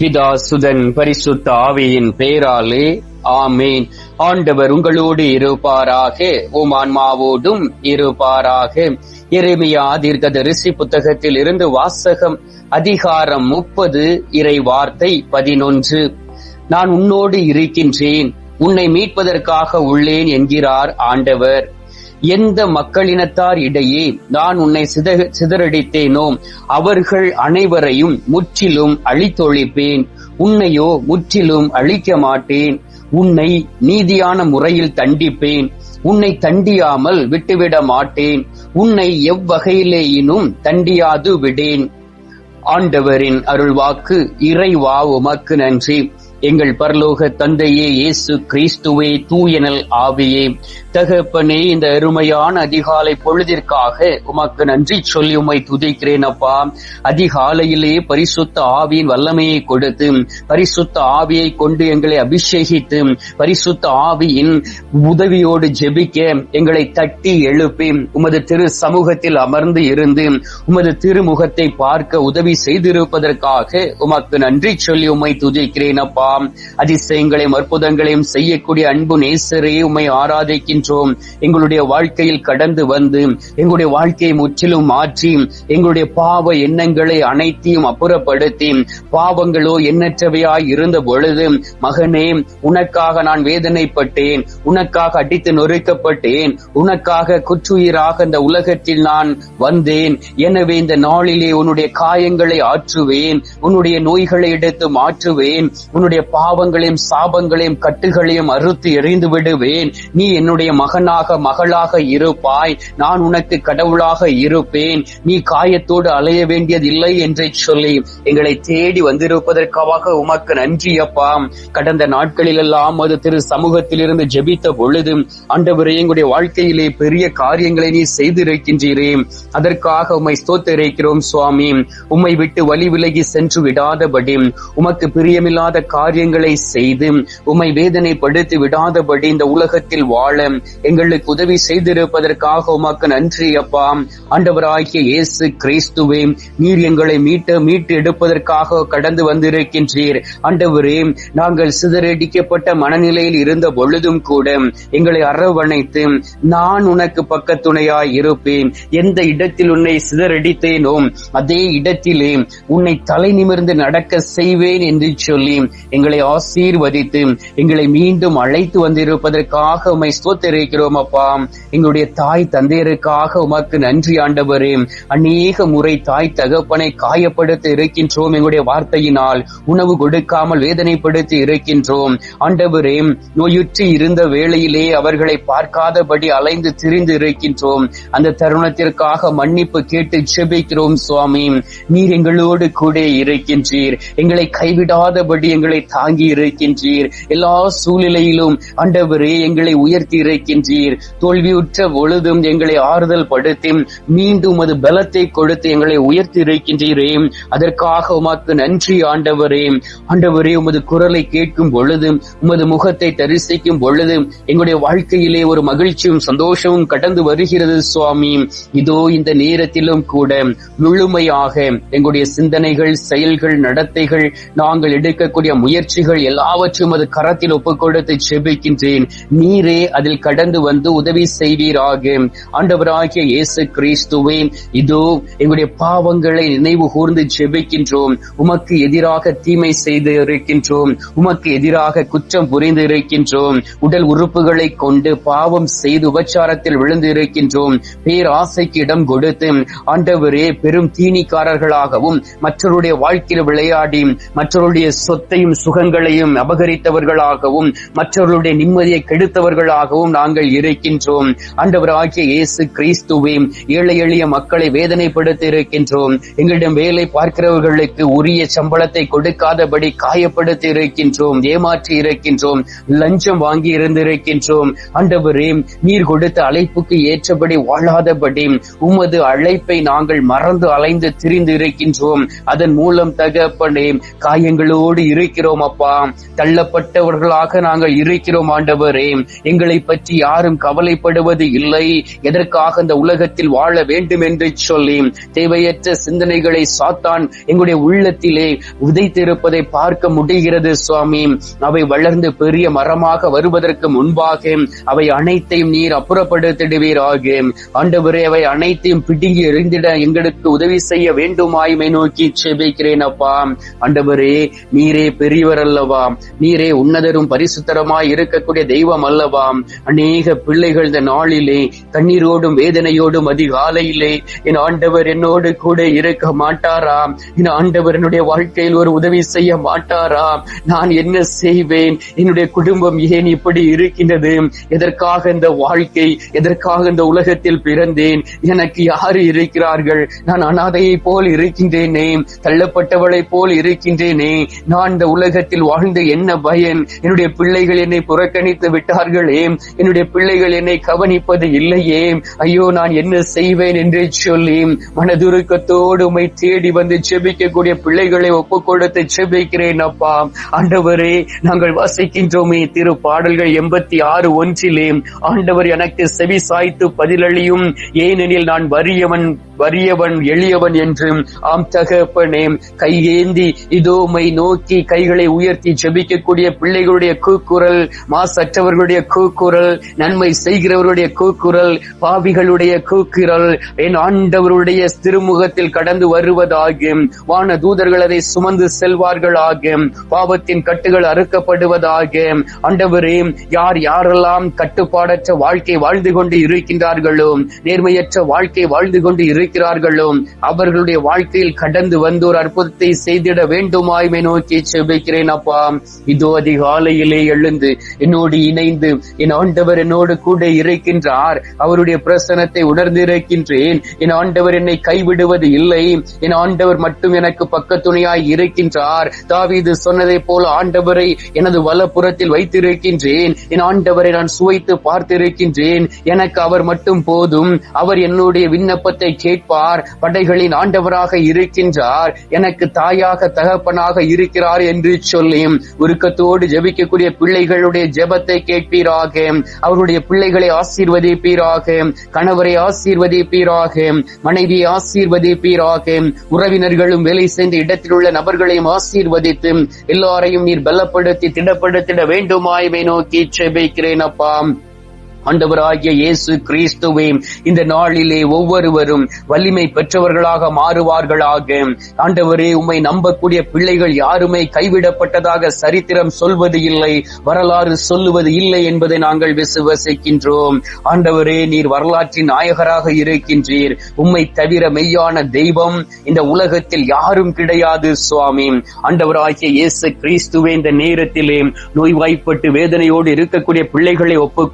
பிதா சுதன் பரிசுத்த ஆவியின் பெயராலே ஆமேன். ஆண்டவர் உங்களோடு இருப்பாராக உம் ஆன்மாவோடும் இருப்பாராக. எரேமியா தீர்க்கதரிசி புத்தகத்தில் இருந்து வாசகம் அதிகாரம் முப்பது இறை வார்த்தை பதினொன்று. நான் உன்னோடு இருக்கின்றேன் உன்னை மீட்பதற்காக உள்ளேன் என்கிறார் ஆண்டவர். எந்த மக்களினத்தார் இடையே நான் உன்னை சிதறடித்தேனோ அவர்கள் அனைவரையும் முற்றிலும் அழித்தொழிப்பேன். உன்னையோ முற்றிலும் அழிக்க மாட்டேன். உன்னை நீதியான முறையில் தண்டிப்பேன். உன்னை தண்டியாமல் விட்டுவிட மாட்டேன். உன்னை எவ்வகையிலேயினும் தண்டியாது விடேன். ஆண்டவரின் அருள்வாக்கு இறைவா உமக்கு நன்றி. எங்கள் பரலோக தந்தையே இயேசு கிறிஸ்துவே தூயனல் ஆவியே. தகப்பனே இந்த அருமையான அதிகாலை பொழுதிற்காக உமக்கு நன்றி சொல்லி உமை துதிக்கிறேன் அப்பா. அதிகாலையிலே பரிசுத்த ஆவியின் வல்லமையை கொடுத்து பரிசுத்த ஆவியை கொண்டு எங்களை அபிஷேகித்து பரிசுத்த ஆவியின் உதவியோடு ஜெபிக்க எங்களை தட்டி எழுப்பி உமது திரு சமூகத்தில் அமர்ந்து இருந்து உமது திருமுகத்தை பார்க்க உதவி செய்திருப்பதற்காக உமக்கு நன்றி சொல்லி உமை துதிக்கிறேன் அப்பா. அதிசயங்களையும் அற்புதங்களையும் செய்யக்கூடிய அன்பு நேசரே உம்மை ஆராதிக்கின்றோம். எங்களுடைய வாழ்க்கையில் கடந்து வந்து எங்களுடைய வாழ்க்கையை முற்றிலும் மாற்றி எங்களுடைய பாவ எண்ணங்களை அனைத்தையும் அப்புறப்படுத்தி பாவங்களோ எண்ணற்றவையாய் இருந்த பொழுது மகனே உனக்காக நான் வேதனைப்பட்டேன் உனக்காக அடித்து நொறுக்கப்பட்டேன் உனக்காக குற்றுயிராக இந்த உலகத்தில் நான் வந்தேன். எனவே இந்த நாளிலே உன்னுடைய காயங்களை ஆற்றுவேன் உன்னுடைய நோய்களை எடுத்து மாற்றுவேன் உன்னுடைய பாவங்களையும் சாபங்களையும் கட்டுகளையும் அறுத்து எறிந்து விடுவேன். நீ என்னுடைய மகனாக மகளாக இருப்பாய். நான் உனக்கு கடவுளாக இருப்பேன். நீ காயத்தோடு அலைய வேண்டியதில்லை என்றே சொல்லி எங்களை தேடி வந்திருப்பதற்காக உமக்கு நன்றி அப்பா. கடந்த நாட்களில் எல்லாம் அது திரு சமூகத்தில் இருந்து ஜெபித்த பொழுது ஆண்டவரே எங்களுடைய வாழ்க்கையிலே பெரிய காரியங்களை நீ செய்திருக்கின்றீரே. அதற்காக உம்மை ஸ்தோத்தரிக்கிறோம் சுவாமி. உம்மை விட்டு வழி விலகி சென்று விடாதபடி உமக்கு பிரியமில்லாத காரியங்களை செய்து உமை வேதனைப்படுத்தி விடாதபடி இந்த உலகத்தில் வாழ எங்களுக்கு உதவி செய்திருப்பதற்காக உமக்கு நன்றி அப்பா. ஆண்டவராகிய இயேசு கிறிஸ்துவே நீர் எங்களை மீட்ட மீட்டு எடுப்பதற்காக கடந்து வந்திருக்கின்றீர். ஆண்டவரே நாங்கள் சிதறடிக்கப்பட்ட மனநிலையில் இருந்த பொழுதும் கூட எங்களை அரவணைத்து நான் உனக்கு பக்கத்துணையாய் இருப்பேன். எந்த இடத்தில் உன்னை சிதறடித்தேனோ அதே இடத்திலே உன்னை தலை நிமிர்ந்து நடக்க செய்வேன் என்று சொல்லி எங்களை ஆசீர்வதித்து எங்களை மீண்டும் அழைத்து வந்திருப்பதற்காக உமை ஸ்தோத்தரிக்கிறோம் அப்பா. எங்களுடைய தாய் தந்தையருக்காக உமக்கு நன்றி ஆண்டவரே. அநேக முறை தாய் தகப்பனை காயப்படுத்த இருக்கின்றோம் எங்களுடைய வார்த்தையினால். உணவு கொடுக்காமல் வேதனைப்படுத்தி இருக்கின்றோம். ஆண்டவரே நோயுற்று இருந்த வேளையிலே அவர்களை பார்க்காதபடி அலைந்து திரிந்து இருக்கின்றோம். அந்த தருணத்திற்காக மன்னிப்பு கேட்டு ஜெபிக்கிறோம் சுவாமி. நீர் எங்களோடு கூட இருக்கின்றீர். எங்களை கைவிடாதபடி எங்களை தாங்கி இருக்கின்றீர் எல்லா சூழ்நிலையிலும் ஆண்டவரே எங்களை உயர்த்தி இருக்கின்றீர் தோல்வியுற்ற பொழுதும் எங்களை ஆறுதல் படுத்தி மீண்டும் அது பலத்தை கொடுத்து எங்களை உயர்த்தி இருக்கின்றீரே அதற்காக உமக்கு நன்றி ஆண்டவரே. ஆண்டவரே உமது குரலை கேட்கும் பொழுது உமது முகத்தை தரிசிக்கும் பொழுது எங்களுடைய வாழ்க்கையிலே ஒரு மகிழ்ச்சியும் சந்தோஷமும் கடந்து வருகிறது சுவாமி. இதோ இந்த நேரத்திலும் கூட முழுமையாக எங்களுடைய சிந்தனைகள் செயல்கள் நடத்தைகள் நாங்கள் எடுக்கக்கூடிய முயற்சிகள் எல்லாவற்றையும் அது கரத்தில் ஒப்புக் கொடுத்து செபிக்கின்றேன் நீரே அதில் கடந்து வந்து உதவி செய்வீராக. ஆண்டவராகிய இயேசு கிறிஸ்துவே இதோ எங்களுடைய பாவங்களை நினைவு கூர்ந்து செபிக்கின்றோம் உமக்கு எதிராக தீமை செய்து இருக்கின்றோம். உமக்கு எதிராக குற்றம் புரிந்து இருக்கின்றோம். உடல் உறுப்புகளை கொண்டு பாவம் செய்து உபச்சாரத்தில் விழுந்து இருக்கின்றோம். பேராசைக்கு இடம் கொடுத்து ஆண்டவரே பெரும் தீனிக்காரர்களாகவும் மற்றவருடைய வாழ்க்கையில் விளையாடி மற்றவருடைய சொத்தையும் சுகங்களையும் அபகரித்தவர்களாகவும் மற்றவர்களுடைய நிம்மதியை கெடுத்தவர்களாகவும் நாங்கள் இருக்கின்றோம். ஆண்டவராகிய இயேசு கிறிஸ்துவே ஏழை எளிய மக்களை வேதனைப்படுத்தி இருக்கின்றோம். எங்களிடம் வேலை பார்க்கிறவர்களுக்கு உரிய சம்பளத்தை கொடுக்காதபடி காயப்படுத்தி இருக்கின்றோம் ஏமாற்றி இருக்கின்றோம் லஞ்சம் வாங்கி இருந்திருக்கின்றோம். ஆண்டவரே நீர் கொடுத்த அழைப்புக்கு ஏற்றபடி வாழாதபடி உமது அழைப்பை நாங்கள் மறந்து அலைந்து திரிந்து இருக்கின்றோம் அதன் மூலம் தகப்பனே காயங்களோடு இருக்கிறோம். இருக்கிறோம் அப்பா. தள்ளப்பட்டவர்களாக நாங்கள் இருக்கிறோம் ஆண்டவரே. எங்களை பற்றி யாரும் கவலைப்படுவது இல்லை. எதற்காக இந்த உலகத்தில் வாழ வேண்டும் என்று சொல்லி தேவையற்ற சிந்தனைகளை சாத்தான் எங்களுடைய உள்ளத்திலே உதைத்திருப்பதை பார்க்க முடிகிறது சுவாமி. அவை வளர்ந்து பெரிய மரமாக வருவதற்கு முன்பாக அவை அனைத்தையும் நீர் அப்புறப்படுத்திடுவீராக. ஆண்டவரே அவை அனைத்தையும் பிடுங்கி எறிந்திட எங்களுக்கு உதவி செய்ய வேண்டுமாய்மை நோக்கி செபிக்கிறேன் அப்பா. ஆண்டவரே நீரே பெரிய பெரியவர் அல்லவா நீரே உன்னதரும் பரிசுத்தரமாய் இருக்கக்கூடிய தெய்வம் அல்லவா அநேக பிள்ளைகள் இந்த நாளிலே கண்ணீரோடும் வேதனையோடும் அதிகாலையிலே என் ஆண்டவர் என்னோடு கூட இருக்க மாட்டாரா? என் ஆண்டவர் என்னுடைய வாழ்க்கையில் ஒரு உதவி செய்ய மாட்டாரா? நான் என்ன செய்வேன்? என்னுடைய குடும்பம் ஏன் இப்படி இருக்கின்றது? எதற்காக இந்த வாழ்க்கை எதற்காக இந்த உலகத்தில் பிறந்தேன்? எனக்கு யாரு இருக்கிறார்கள்? நான் அனாதையை போல் இருக்கின்றேனே தள்ளப்பட்டவளை போல் இருக்கின்றேனே நான் இந்த உலக உலகத்தில் வாழ்ந்து என்ன பயன்? என்னுடைய பிள்ளைகள் என்னை புறக்கணித்து விட்டார்களே. என்னுடைய பிள்ளைகள் என்னை கவனிப்பது இல்லையே. ஐயோ நான் என்ன செய்வேன் என்று சொல்லி மனதுருக்கத்தோடு உமை தேடி வந்து செபிக்கக்கூடிய பிள்ளைகளை ஒப்பு கொடுத்து செபிக்கிறேன் அப்பா. ஆண்டவரே நாங்கள் வாசிக்கின்றோமே திரு பாடல்கள் எண்பத்தி ஆறு ஒன்றிலே. ஆண்டவர் எனக்கு செவி சாய்த்து பதிலளியும் ஏனெனில் நான் வறியவன் வறியவன் எளியவன் என்றும் ஆம் தகப்பனே கையேந்தி இதோமை நோக்கி கைகளை உயர்த்தி ஜெபிக்கக்கூடிய பிள்ளைகளுடைய கூக்குரல் மாசற்றவர்களுடைய கூக்குரல் நன்மை செய்கிறவர்களுடைய கூக்குரல் பாவிகளுடைய கூக்குரல் என் ஆண்டவருடைய திருமுகத்தில் கடந்து வருவதாகும். வான தூதர்கள் அதை சுமந்து செல்வார்களாக பாவத்தின் கட்டுகள் அறுக்கப்படுவதாக ஆண்டவரே யார் யாரெல்லாம் கட்டுப்பாடற்ற வாழ்க்கை வாழ்ந்து கொண்டு இருக்கின்றார்களோ நேர்மையற்ற வாழ்க்கை வாழ்ந்து கொண்டு இருக்கிறார்களோ அவர்களுடைய வாழ்க்கையில் கடந்து வந்து ஒரு அற்புதத்தை செய்திட வேண்டுமாய்மை நோக்கி செபிக்கிறேன் அப்பா. இதோ அதிகாலையிலே எழுந்து என்னோடு இணைந்து என் ஆண்டவர் என்னோடு கூட இருக்கின்றார். அவருடைய பிரசனத்தை உணர்ந்திருக்கின்றேன். என் ஆண்டவர் என்னை கைவிடுவது இல்லை. என் ஆண்டவர் மட்டும் எனக்கு பக்கத்துணையாய் இருக்கின்றார். தாவீது சொன்னதை போல ஆண்டவரை எனது வலப்புறத்தில் வைத்திருக்கின்றேன். என் ஆண்டவரை நான் சுவைத்து பார்த்திருக்கின்றேன். எனக்கு அவர் மட்டும் போதும். அவர் என்னுடைய விண்ணப்பத்தை கேட்பார் படைகளின் ஆண்டவராக இருக்கின்றார். எனக்கு தாயாக தகப்பனாக இருக்கிறார் என்று சொல்லி உருக்கத்தோடு ஜெபிக்கக்கூடிய பிள்ளைகளுடைய ஜெபத்தை கேட்பீராக. அவருடைய பிள்ளைகளை ஆசீர்வதிப்பீராக. கணவரை ஆசீர்வதிப்பீராக. மனைவியை ஆசீர்வதிப்பீராக. உறவினர்களும் வேலை செய்த இடத்தில் உள்ள நபர்களையும் ஆசீர்வதித்து எல்லாரையும் நீர் பலப்படுத்தி திடப்படுத்திட வேண்டுமாய்மை நோக்கி செபிக்கிறேன் அப்பா. ஆண்டவராகிய இயேசு கிறிஸ்துவே இந்த நாளிலே ஒவ்வொருவரும் வலிமை பெற்றவர்களாக மாறுவார்களாக. ஆண்டவரே உம்மை நம்பக்கூடிய பிள்ளைகள் யாருமே கைவிடப்பட்டதாக சரித்திரம் சொல்வது இல்லை வரலாறு சொல்லுவது இல்லை என்பதை நாங்கள் விசுவசிக்கின்றோம். ஆண்டவரே நீர் வரலாற்றின் நாயகராக இருக்கின்றீர். உம்மை தவிர மெய்யான தெய்வம் இந்த உலகத்தில் யாரும் கிடையாது சுவாமி. ஆண்டவராகிய இயேசு கிறிஸ்துவே இந்த நேரத்திலே நோய்வாய்ப்பட்டு வேதனையோடு இருக்கக்கூடிய பிள்ளைகளை ஒப்புக்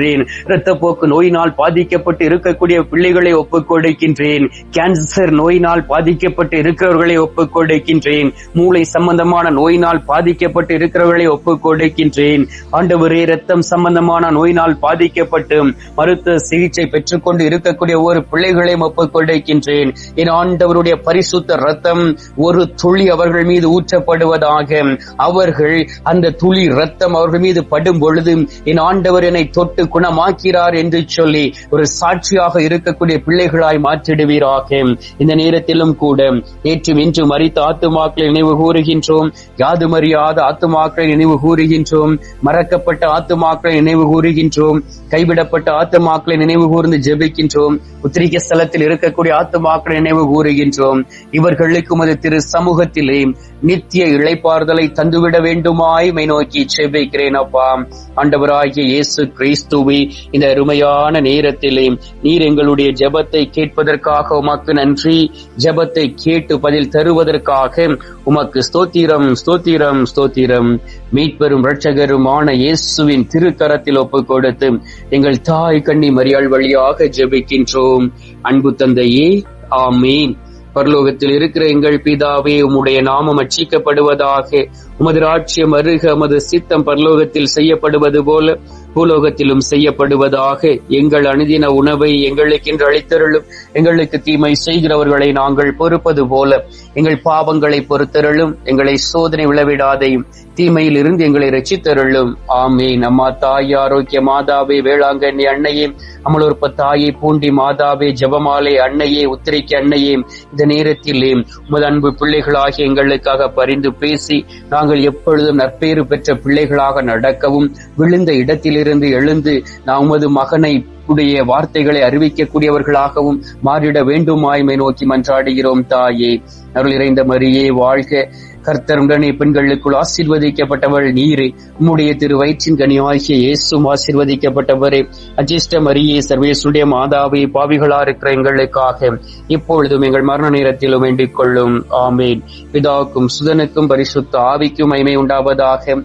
கொடுக்கின்றேன் இரத்தப்போக்கு நோயினால் பாதிக்கப்பட்டு இருக்கக்கூடிய பிள்ளைகளை ஒப்புக்கொடுக்கின்றேன். கேன்சர் நோயினால் பாதிக்கப்பட்டு இருக்கிறவர்களை ஒப்புக்கொடுக்கின்றேன். மூளை சம்பந்தமான நோயினால் பாதிக்கப்பட்டு இருக்கிறவர்களை ஒப்புக்கொடுக்கின்றேன். ஆண்டவரே இரத்தம் சம்பந்தமான நோயினால் பாதிக்கப்பட்டு மருத்துவ சிகிச்சை பெற்றுக்கொண்டு இருக்கக்கூடிய ஒவ்வொரு பிள்ளைகளையும் ஒப்புக்கொடுக்கின்றேன். என் ஆண்டவருடைய பரிசுத்த ரத்தம் ஒரு துளி அவர்கள் மீது ஊற்றப்படுவதாக. அவர்கள் அந்த துளி ரத்தம் அவர்கள் மீது படும் பொழுது என் ஆண்டவர் என்னை தொட்டு குணமாக்கிறார் என்று சொல்லி ஒரு சாட்சியாக இருக்கக்கூடிய பிள்ளைகளாய் மாற்றிடுவீராக. இந்த நேரத்திலும் கூட நேற்றும் இன்று மறித்த ஆத்துமாக்களை நினைவு கூறுகின்றோம். யாது மறியாத ஆத்துமாக்களை நினைவு கூறுகின்றோம். மறக்கப்பட்ட ஆத்துமாக்களை நினைவு கூறுகின்றோம். கைவிடப்பட்ட ஆத்துமாக்களை நினைவு கூர்ந்து ஜெபிக்கின்றோம். உத்திரிக்க ஸ்தலத்தில் இருக்கக்கூடிய ஆத்துமாக்களை நினைவு கூறுகின்றோம். இவர்களுக்கு உமது திரு சமூகத்திலே நித்திய இழைப்பார்தலை தந்துவிட வேண்டுமாய் மை நோக்கி செபிக்கிறேன் அப்பா. ஆண்டவராகிய இயேசு கிறிஸ்துவே இந்த அருமையான நேரத்திலே நீர் எங்களுடைய ஜெபத்தை கேட்பதற்காக உமக்கு நன்றி. ஜெபத்தை கேட்டு பதில் தருவதற்காக உமக்கு ஸ்தோத்திரம் ஸ்தோத்திரம் ஸ்தோத்திரம். மீட்பெரும் இரட்சகருமான இயேசுவின் திருக்கரத்தில் ஒப்பு கொடுத்து எங்கள் தாய் கண்ணி மரியாள் வழியாக ஜெபிக்கின்றோம். அன்பு தந்தையே ஆமீன். பரலோகத்தில் இருக்கிற எங்கள் பிதாவே உம்முடைய நாமம் அச்சிக்கப்படுவதாக உமது ராட்சியம் அருக உமது சித்தம் பரலோகத்தில் செய்யப்படுவது போல பூலோகத்திலும் செய்யப்படுவதாக எங்கள் அனுதின உணவை எங்களுக்கென்று அளித்தருளும். எங்களுக்கு தீமை செய்கிறவர்களை நாங்கள் பொறுப்பது போல எங்கள் பாவங்களை பொறுத்தருளும். எங்களை சோதனை விளவிடாதையும் தீமையில் இருந்து எங்களை ரட்சித்தருளும். ஆமே அம்மா தாய் ஆரோக்கிய மாதாவே வேளாங்கண்ணி அன்னையே அமலோற்ப தாயை பூண்டி மாதாவே ஜெபமாலை அன்னையே உத்திரைக்கு அன்னையே இந்த நேரத்திலே உமது அன்பு பிள்ளைகளாகிய எங்களுக்காக பரிந்து பேசி நாங்கள் எப்பொழுதும் நற்பேறு பெற்ற பிள்ளைகளாக நடக்கவும் விழுந்த இடத்திலிருந்து எழுந்து நான் உமது மகனை உடைய வார்த்தைகளை அறிவிக்கக்கூடியவர்களாகவும் மாறிட வேண்டுமாய்மை நோக்கி மன்றாடுகிறோம் தாயே. அருள் இறைந்த மரியே வாழ்க. கர்த்தருடனே பெண்களுக்குள் ஆசீர்வதிக்கப்பட்டவள் நீரே. உம்முடைய திரு வயிற்றின் கனியாகிய இயேசும் ஆசீர்வதிக்கப்பட்டவரே. அஜிஷ்ட மரியே சர்வேசுடைய மாதாவே பாவிகளா இருக்கிற எங்களுக்காக இப்பொழுதும் எங்கள் மரண நேரத்திலும் வேண்டிக் கொள்ளும். ஆமேன். பிதாவுக்கும் சுதனுக்கும் பரிசுத்த ஆவிக்கும் மைமை உண்டாவதாக.